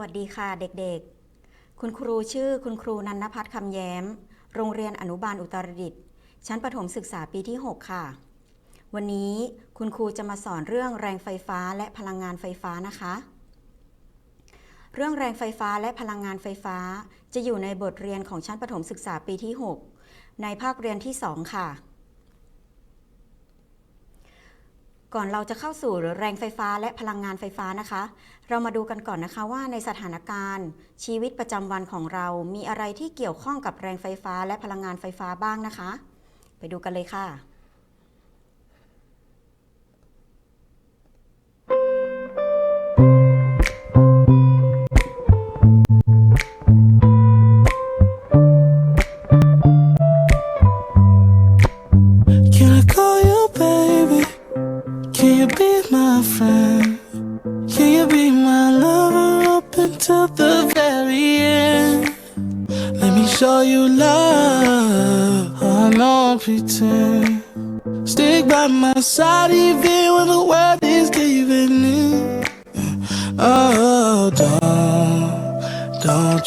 วัสดีค่ะเด็กๆ คุณครูชื่อคุณครูนันนพัฒน์คำแย้ม โรงเรียนอนุบาลอุตรดิตถ์ชั้นประถมศึกษาปีที่ 6 ค่ะ วันนี้คุณครูจะมาสอนเรื่องแรงไฟฟ้าและพลังงานไฟฟ้านะคะ เรื่องแรงไฟฟ้าและพลังงานไฟฟ้า จะอยู่ในบทเรียนของชั้นประถมศึกษาปีที่ 6 ในภาคเรียนที่ 2 ค่ะ ก่อนเราจะเข้าสู่แรงไฟฟ้าและพลังงานไฟฟ้านะคะ เรามาดูกันก่อนนะคะว่าในสถานการณ์ ชีวิตประจำวันของเรา มีอะไรที่เกี่ยวข้องกับแรงไฟฟ้าและพลังงานไฟฟ้าบ้างนะคะ ไปดูกันเลยค่ะ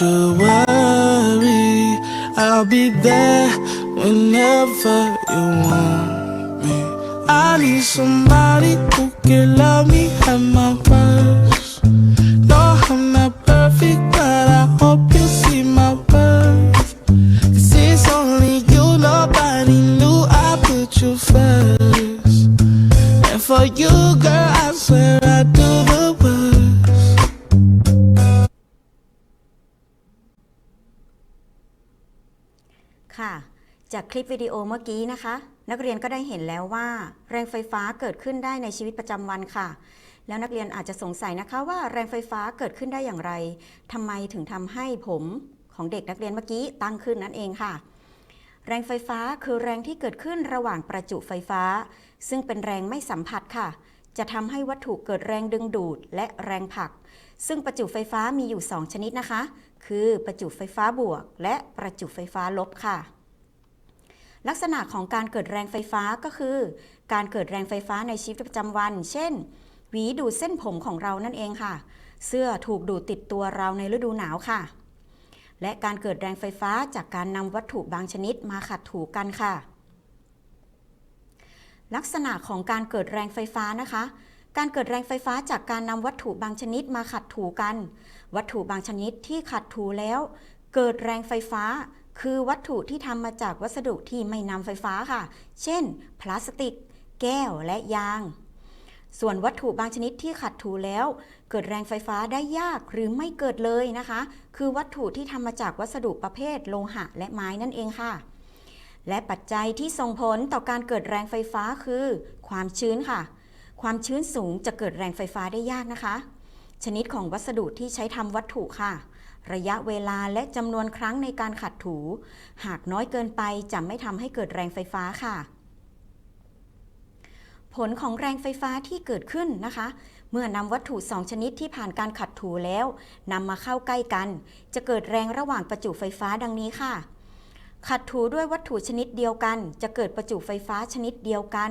you worry. I'll be there whenever you want me. I need somebody who can love me at my worst. No, I'm not perfect, but I hope you see my worth. Cause it's only you, nobody knew I put you first. And for you, จากคลิปวิดีโอเมื่อกี้นะคะ นักเรียนก็ได้เห็นแล้วว่า แรงไฟฟ้าเกิดขึ้นได้ในชีวิตประจำวันค่ะ แล้วนักเรียนอาจจะสงสัยนะคะว่าแรงไฟฟ้าเกิดขึ้นได้อย่างไรทำไมถึงทำให้ผมของเด็กนักเรียนเมื่อกี้ตั้งขึ้นนั่นเองค่ะ แรงไฟฟ้าคือแรงที่เกิดขึ้นระหว่างประจุไฟฟ้า ซึ่งเป็นแรงไม่สัมผัสค่ะ จะทำให้วัตถุเกิดแรงดึงดูดและแรงผลัก ซึ่งประจุไฟฟ้ามีอยู่ 2 ชนิดนะคะ คือประจุไฟฟ้าบวก และประจุไฟฟ้าลบค่ะ ลักษณะของการเกิดแรงไฟฟ้าก็คือ การเกิดแรงไฟฟ้าในชีวิตประจำวัน เช่น หวีดูดเส้นผมของเรานั่นเองค่ะ เสื้อถูกดูดติดตัวเราในฤดูหนาวค่ะ และการเกิดแรงไฟฟ้าจากการนำวัตถุบางชนิดมาขัดถูกันค่ะ ลักษณะของการเกิดแรงไฟฟ้านะคะ การเกิดแรงไฟฟ้าจากการนำวัตถุบางชนิดมาขัดถูกัน วัตถุบางชนิดที่ขัดถูแล้ว เกิดแรงไฟฟ้า คือวัตถุที่ทำมาจากวัสดุที่ไม่นำไฟฟ้าค่ะ เช่น พลาสติก แก้วและยาง ส่วนวัตถุบางชนิดที่ขัดถูแล้ว เกิดแรงไฟฟ้าได้ยากหรือไม่เกิดเลยนะคะ คือวัตถุที่ทำมาจากวัสดุประเภทโลหะและไม้นั่นเองค่ะ และปัจจัยที่ส่งผลต่อการเกิดแรงไฟฟ้าคือ ความชื้นค่ะ ความชื้นสูงจะเกิดแรงไฟฟ้าได้ยากนะคะ ชนิดของวัสดุที่ใช้ทำวัตถุค่ะ ระยะเวลาและจำนวนครั้งในการขัดถู หากน้อยเกินไปจะไม่ทำให้เกิดแรงไฟฟ้าค่ะ ผลของแรงไฟฟ้าที่เกิดขึ้นนะคะ เมื่อนำวัตถุสองชนิดที่ผ่านการขัดถูแล้วนำมาเข้าใกล้กัน จะเกิดแรงระหว่างประจุไฟฟ้าดังนี้ค่ะขัดถูด้วยวัตถุชนิดเดียวกัน จะเกิดประจุไฟฟ้าชนิดเดียวกัน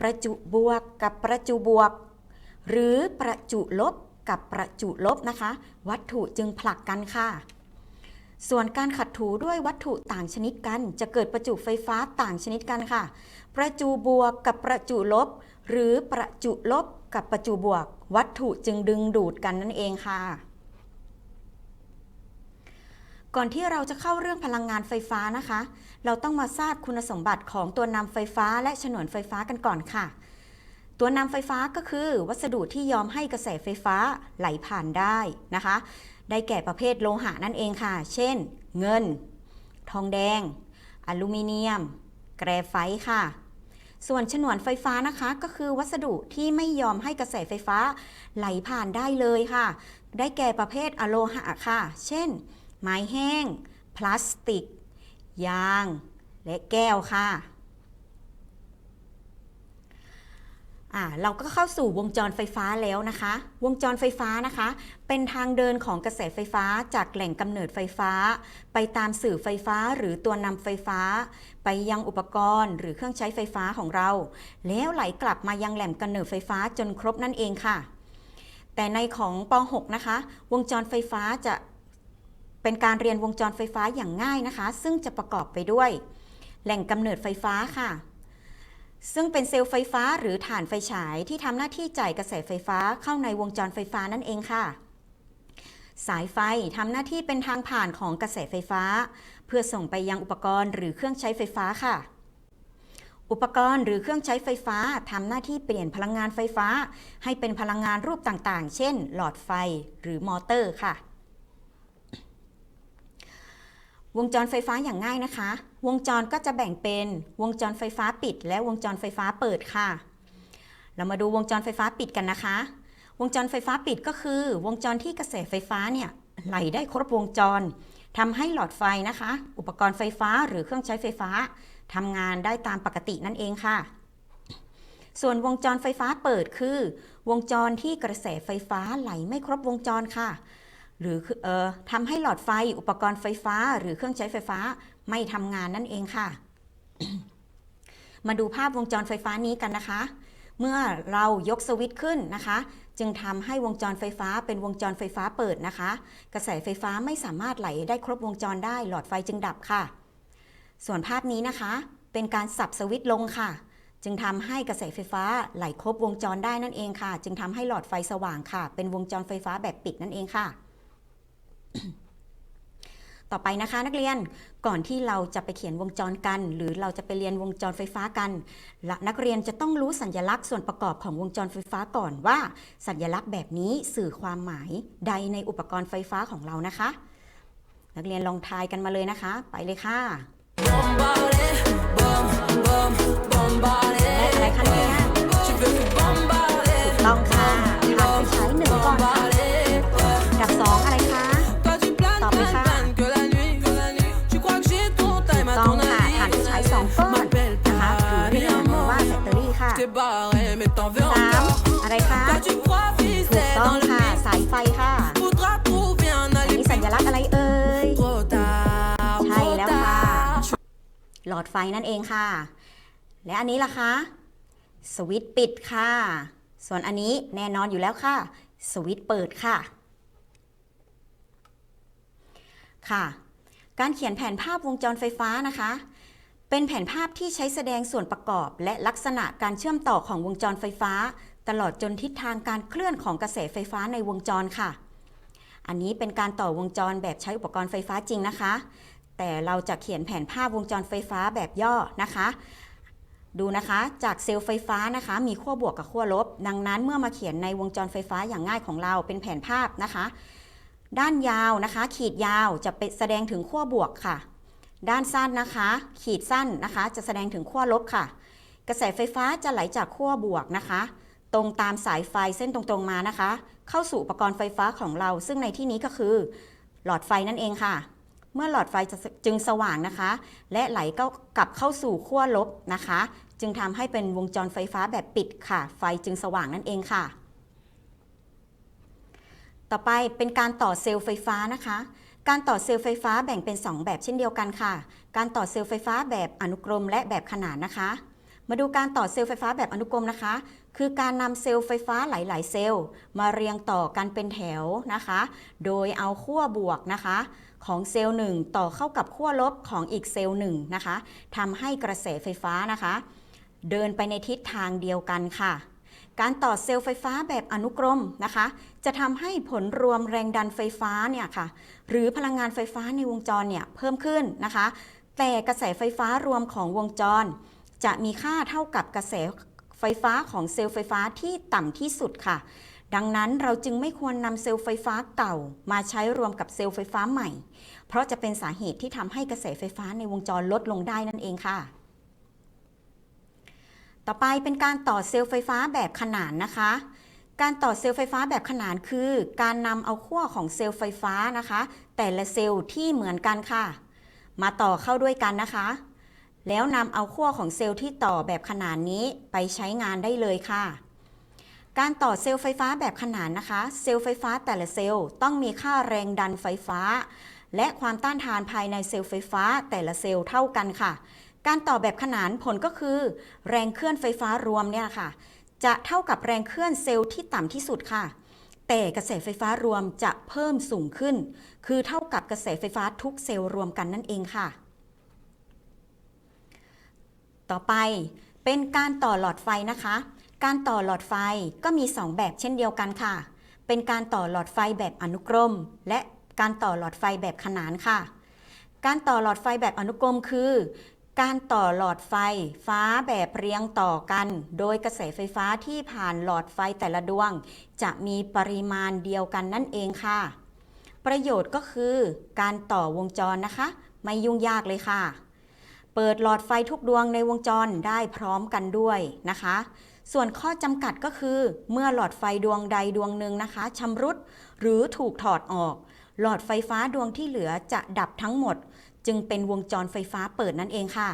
ประจุบวกกับประจุบวก หรือประจุลบ กับประจุลบนะคะ วัตถุจึงผลักกันค่ะ ส่วนการขัดถูด้วยวัตถุต่างชนิดกัน จะเกิดประจุไฟฟ้าต่างชนิดกันค่ะ ประจุบวกกับประจุลบ หรือประจุลบกับประจุบวก วัตถุจึงดึงดูดกันนั่นเองค่ะก่อนที่เราจะเข้าเรื่องพลังงานไฟฟ้านะคะ เราต้องมาทราบคุณสมบัติของตัวนำไฟฟ้าและฉนวนไฟฟ้ากันก่อนค่ะ ตัวนำไฟฟ้าก็คือวัสดุที่ยอมให้กระแสไฟฟ้าไหลผ่านได้นะคะ ได้แก่ประเภทโลหะนั่นเองค่ะ เช่น เงิน ทองแดง อลูมิเนียม แกรไฟต์ค่ะ ส่วนฉนวนไฟฟ้านะคะก็คือวัสดุที่ไม่ยอมให้กระแสไฟฟ้าไหลผ่านได้เลยค่ะ ได้แก่ประเภทอะโลหะค่ะ เช่น ไม้แห้ง พลาสติก ยาง และแก้วค่ะ อ่าเราก็เข้าสู่วงจรไฟฟ้าแล้วนะคะ วงจรไฟฟ้านะคะ เป็นทางเดินของกระแสไฟฟ้าจากแหล่งกำเนิดไฟฟ้า ไปตามสื่อไฟฟ้าหรือตัวนำไฟฟ้า ไปยังอุปกรณ์หรือเครื่องใช้ไฟฟ้าของเรา แล้วไหลกลับมายังแหล่งกำเนิดไฟฟ้าจนครบนั่นเองค่ะ แต่ในของป .6 นะคะ วงจรไฟฟ้าจะเป็นการเรียนวงจรไฟฟ้าอย่างง่ายนะคะ ซึ่งจะประกอบไปด้วย แหล่งกำเนิดไฟฟ้าค่ะ ซึ่งเป็นเซลล์ไฟฟ้าหรือฐานไฟฉายที่ทำหน้าที่จ่ายกระแสไฟฟ้าเข้าในวงจรไฟฟ้านั่นเองค่ะ สายไฟทำหน้าที่เป็นทางผ่านของกระแสไฟฟ้า เพื่อส่งไปยังอุปกรณ์หรือเครื่องใช้ไฟฟ้าค่ะ อุปกรณ์หรือเครื่องใช้ไฟฟ้าทำหน้าที่เปลี่ยนพลังงานไฟฟ้า ให้เป็นพลังงานรูปต่างๆ เช่น หลอดไฟหรือมอเตอร์ค่ะ วงจรไฟฟ้าอย่างง่ายนะคะ วงจรก็จะแบ่งเป็นวงจรไฟฟ้าปิด และวงจรไฟฟ้าเปิดค่ะ เรามาดูวงจรไฟฟ้าปิดกันนะคะ วงจรไฟฟ้าปิดก็คือ วงจรที่กระแสไฟฟ้าเนี่ยไหลได้ครบวงจรทำให้หลอดไฟนะคะ อุปกรณ์ไฟฟ้าหรือเครื่องใช้ไฟฟ้าทำงานได้ตามปกตินั่นเองค่ะ ส่วนวงจรไฟฟ้าเปิดคือ วงจรที่กระแสไฟฟ้าไหลไม่ครบวงจรค่ะ หรืออเออทำให้หลอดไฟอุปกรณ์ไฟฟ้า หรือเครื่องใช้ไฟฟ้าไม่ทำงานนั่นเองค่ะ มาดูภาพวงจรไฟฟ้านี้กันนะคะ เมื่อเรายกสวิตช์ขึ้นนะคะ จึงทำให้วงจรไฟฟ้าเป็นวงจรไฟฟ้าเปิดนะคะ กระแสไฟฟ้าไม่สามารถไหลได้ครบวงจรได้หลอดไฟจึงดับค่ะ ส่วนภาพนี้นะคะ เป็นการสับสวิตช์ลงค่ะ จึงทำให้กระแสไฟฟ้าไหลครบวงจรได้นั่นเองค่ะ จึงทำให้หลอดไฟสว่างค่ะ เป็นวงจรไฟฟ้าแบบปิดนั่นเองค่ะ ต่อไปนะคะนักเรียนก่อนที่เราจะไปเขียนวงจรกัน หรือเราจะไปเรียนวงจรไฟฟ้ากันและนักเรียนจะต้องรู้สัญลักษณ์ส่วนประกอบของวงจรไฟฟ้าก่อนว่า สัญลักษณ์แบบนี้สื่อความหมายใดในอุปกรณ์ไฟฟ้าของเรานะคะ นักเรียนลองทายกันมาเลยนะคะ ไปเลยค่ะและอะไรคะเนี่ย หลอดไฟนั่นเองค่ะ และอันนี้ล่ะคะ สวิตช์ปิดค่ะ ส่วนอันนี้แน่นอนอยู่แล้วค่ะ สวิตช์เปิดค่ะ ค่ะ การเขียนแผนภาพวงจรไฟฟ้านะคะ เป็นแผนภาพที่ใช้แสดงส่วนประกอบ และลักษณะการเชื่อมต่อของวงจรไฟฟ้า ตลอดจนทิศทางการเคลื่อนของกระแสไฟฟ้าในวงจรค่ะ อันนี้เป็นการต่อวงจรแบบใช้อุปกรณ์ไฟฟ้าจริงนะคะ แต่เราจะเขียนแผนภาพวงจรไฟฟ้าแบบย่อนะคะ ดูนะคะจากเซลล์ไฟฟ้านะคะ มีขั้วบวกกับขั้วลบ ดังนั้นเมื่อมาเขียนในวงจรไฟฟ้าอย่างง่ายของเราเป็นแผนภาพนะคะ ด้านยาวนะคะ ขีดยาวจะเป็นแสดงถึงขั้วบวกค่ะ ด้านสั้นนะคะ ขีดสั้นนะคะ จะแสดงถึงขั้วลบค่ะ กระแสไฟฟ้าจะไหลจากขั้วบวกนะคะ ตรงตามสายไฟเส้นตรงๆมานะคะ เข้าสู่อุปกรณ์ไฟฟ้าของเรา ซึ่งในที่นี้ก็คือ หลอดไฟนั่นเองค่ะ เมื่อหลอดไฟจึงสว่างนะคะ และไหลก็กลับเข้าสู่ขั้วลบนะคะ จึงทำให้เป็นวงจรไฟฟ้าแบบปิดค่ะ ไฟจึงสว่างนั่นเองค่ะ ต่อไปเป็นการต่อเซลล์ไฟฟ้านะคะ การต่อเซลล์ไฟฟ้าแบ่งเป็น 2 แบบเช่นเดียวกันค่ะ การต่อเซลล์ไฟฟ้าแบบอนุกรมและแบบขนานนะคะ มาดูการต่อเซลล์ไฟฟ้าแบบอนุกรมนะคะ คือการนำเซลล์ไฟฟ้าหลาย ๆ เซลล์มาเรียงต่อกันเป็นแถวนะคะ โดยเอาขั้วบวกนะคะ ของเซลล์หนึ่งต่อเข้ากับขั้วลบของอีกเซลล์หนึ่งนะคะทำให้กระแสไฟฟ้านะคะ เดินไปในทิศทางเดียวกันค่ะ การต่อเซลล์ไฟฟ้าแบบอนุกรมนะคะ จะทำให้ผลรวมแรงดันไฟฟ้าเนี่ยค่ะ หรือพลังงานไฟฟ้าในวงจรเนี่ยเพิ่มขึ้นนะคะ แต่กระแสไฟฟ้ารวมของวงจร จะมีค่าเท่ากับกระแส ไฟฟ้าของเซลล์ไฟฟ้าที่ต่ำที่สุดค่ะ ดังนั้นเราจึงไม่ควรนำเซลล์ไฟฟ้าเก่า มาใช้รวมกับเซลล์ไฟฟ้าใหม่ เพราะจะเป็นสาเหตุที่ทำให้กระแสไฟฟ้าในวงจรลดลงได้นั่นเองค่ะต่อไปเป็นการต่อเซลล์ไฟฟ้าแบบขนานนะคะ การต่อเซลล์ไฟฟ้าแบบขนานคือ การนำเอาขั้วของเซลล์ไฟฟ้านะคะ แต่ละเซลล์ที่เหมือนกันค่ะ มาต่อเข้าด้วยกันนะคะ แล้วนำเอาขั้วของเซลล์ที่ต่อแบบขนานนี้ไปใช้งานได้เลยค่ะ การต่อเซลล์ไฟฟ้าแบบขนานนะคะ เซลล์ไฟฟ้าแต่ละเซลล์ต้องมีค่าแรงดันไฟฟ้า และความต้านทานภายในเซลล์ไฟฟ้าแต่ละเซลล์เท่ากันค่ะ การต่อแบบขนานผลก็คือ แรงเคลื่อนไฟฟ้ารวมเนี่ยค่ะ จะเท่ากับแรงเคลื่อนเซลล์ที่ต่ำที่สุดค่ะ แต่กระแสไฟฟ้ารวมจะเพิ่มสูงขึ้น คือเท่ากับกระแสไฟฟ้าทุกเซลล์รวมกันนั่นเองค่ะ ต่อไปเป็นการต่อหลอดไฟนะคะ การต่อหลอดไฟก็มี 2 แบบเช่นเดียวกันค่ะ เป็นการต่อหลอดไฟแบบอนุกรม และการต่อหลอดไฟแบบขนานค่ะ การต่อหลอดไฟแบบอนุกรมคือ การต่อหลอดไฟฟ้าแบบเรียงต่อกัน โดยกระแสไฟฟ้าที่ผ่านหลอดไฟแต่ละดวง จะมีปริมาณเดียวกันนั่นเองค่ะ ประโยชน์ก็คือ การต่อวงจรนะคะ ไม่ยุ่งยากเลยค่ะ เปิดหลอดไฟทุกดวงในวงจรได้พร้อมกันด้วยนะคะ ส่วนข้อจำกัดก็คือ เมื่อหลอดไฟดวงใดดวงหนึ่งนะคะชำรุดหรือถูกถอดออก หลอดไฟฟ้าดวงที่เหลือจะดับทั้งหมด จึงเป็นวงจรไฟฟ้าเปิดนั่นเองค่ะ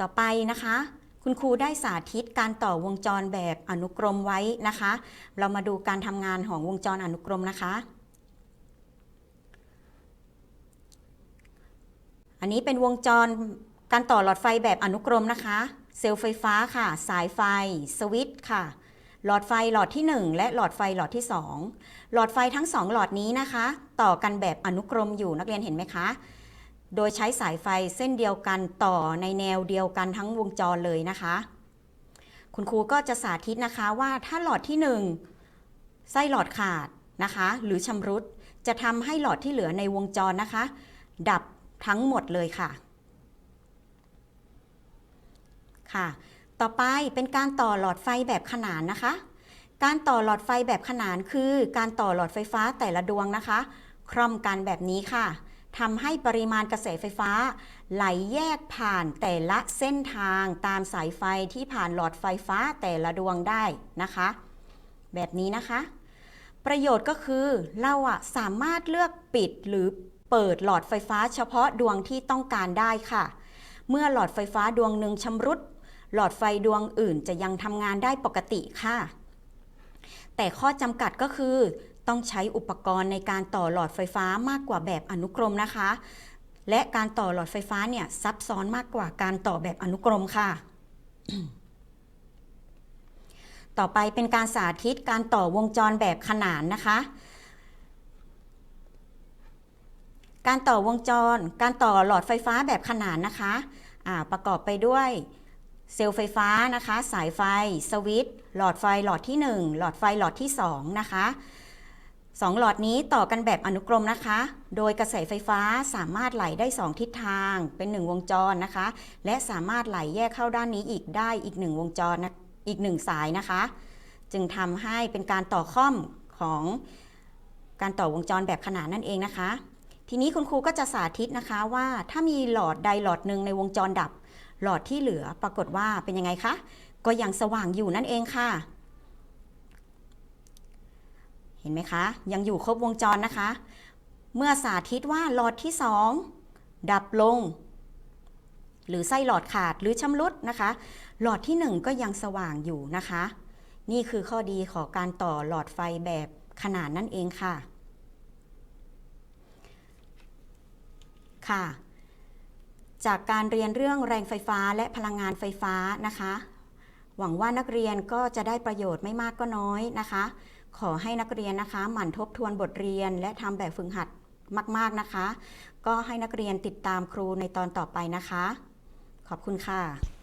ต่อไปนะคะ คุณครูได้สาธิตการต่อวงจรแบบอนุกรมไว้นะคะ เรามาดูการทำงานของวงจรอนุกรมนะคะ อันนี้เป็นวงจรการต่อหลอดไฟแบบอนุกรมนะคะ เซลล์ไฟฟ้าค่ะ สายไฟ สวิตช์ค่ะ หลอดไฟหลอดที่ 1 และหลอดไฟหลอดที่ 2 หลอดไฟทั้ง 2 หลอดนี้นะคะ ต่อกันแบบอนุกรมอยู่นักเรียนเห็นไหมคะ โดยใช้สายไฟเส้นเดียวกันต่อในแนวเดียวกันทั้งวงจรเลยนะคะ คุณครูก็จะสาธิตนะคะว่าถ้าหลอดที่ 1 ไส้หลอดขาดนะคะ หรือชำรุดจะทำให้หลอดที่เหลือในวงจรนะคะ ดับ ทั้งหมดเลยค่ะ ค่ะ ต่อไปเป็นการต่อหลอดไฟแบบขนานนะคะ การต่อหลอดไฟแบบขนานคือการต่อหลอดไฟฟ้าแต่ละดวงนะคะ คร่อมกันแบบนี้ค่ะทำให้ปริมาณกระแสไฟฟ้า ไหลแยกผ่านแต่ละเส้นทางตามสายไฟที่ผ่านหลอดไฟฟ้าแต่ละดวงได้นะคะ แบบนี้นะคะ ประโยชน์ก็คือเราอะสามารถเลือกปิดหรือ เปิดหลอดไฟฟ้าเฉพาะดวงที่ต้องการได้ค่ะ เมื่อหลอดไฟฟ้าดวงหนึ่งชำรุด หลอดไฟดวงอื่นจะยังทำงานได้ปกติค่ะ แต่ข้อจำกัดก็คือ ต้องใช้อุปกรณ์ในการต่อหลอดไฟฟ้ามากกว่าแบบอนุกรมนะคะ และการต่อหลอดไฟฟ้าเนี่ยซับซ้อนมากกว่าการต่อแบบอนุกรมค่ะต่อไปเป็นการสาธิตการต่อวงจรแบบขนานนะคะ การต่อวงจร การต่อหลอดไฟฟ้าแบบขนานนะคะประกอบไปด้วยเซลล์ไฟฟ้านะคะ สายไฟ สวิตช์หลอดไฟหลอดที่ 1 หลอดไฟหลอดที่ 2 นะคะสองหลอดนี้ต่อกันแบบอนุกรมนะคะ โดยกระแสไฟฟ้าสามารถไหลได้ 2 ทิศทางเป็น 1 วงจรนะคะ และสามารถไหลแยกเข้าด้านนี้อีกได้อีก 1 วงจรอีก 1 สายนะคะ จึงทำให้เป็นการต่อข้อมของการต่อวงจรแบบขนานนั่นเองนะคะ ทีนี้คุณครูก็จะสาธิตนะคะว่าถ้ามีหลอดใดหลอดหนึ่งในวงจรดับ หลอดที่เหลือปรากฏว่าเป็นยังไงคะ ก็ยังสว่างอยู่นั่นเองค่ะ เห็นไหมคะ ยังอยู่ครบวงจรนะคะ เมื่อสาธิตว่าหลอดที่ 2 ดับลง หรือไส้หลอดขาดหรือชำรุดนะคะ หลอดที่ 1 ก็ยังสว่างอยู่นะคะ นี่คือข้อดีของการต่อหลอดไฟแบบขนานนั่นเองค่ะ ค่ะ จากการเรียนเรื่องแรงไฟฟ้าและพลังงานไฟฟ้านะคะ หวังว่านักเรียนก็จะได้ประโยชน์ไม่มากก็น้อยนะคะ ขอให้นักเรียนนะคะ หมั่นทบทวนบทเรียน และทำแบบฝึกหัดมาก ๆนะคะ ก็ให้นักเรียนติดตามครูในตอนต่อไปนะคะ ขอบคุณค่ะ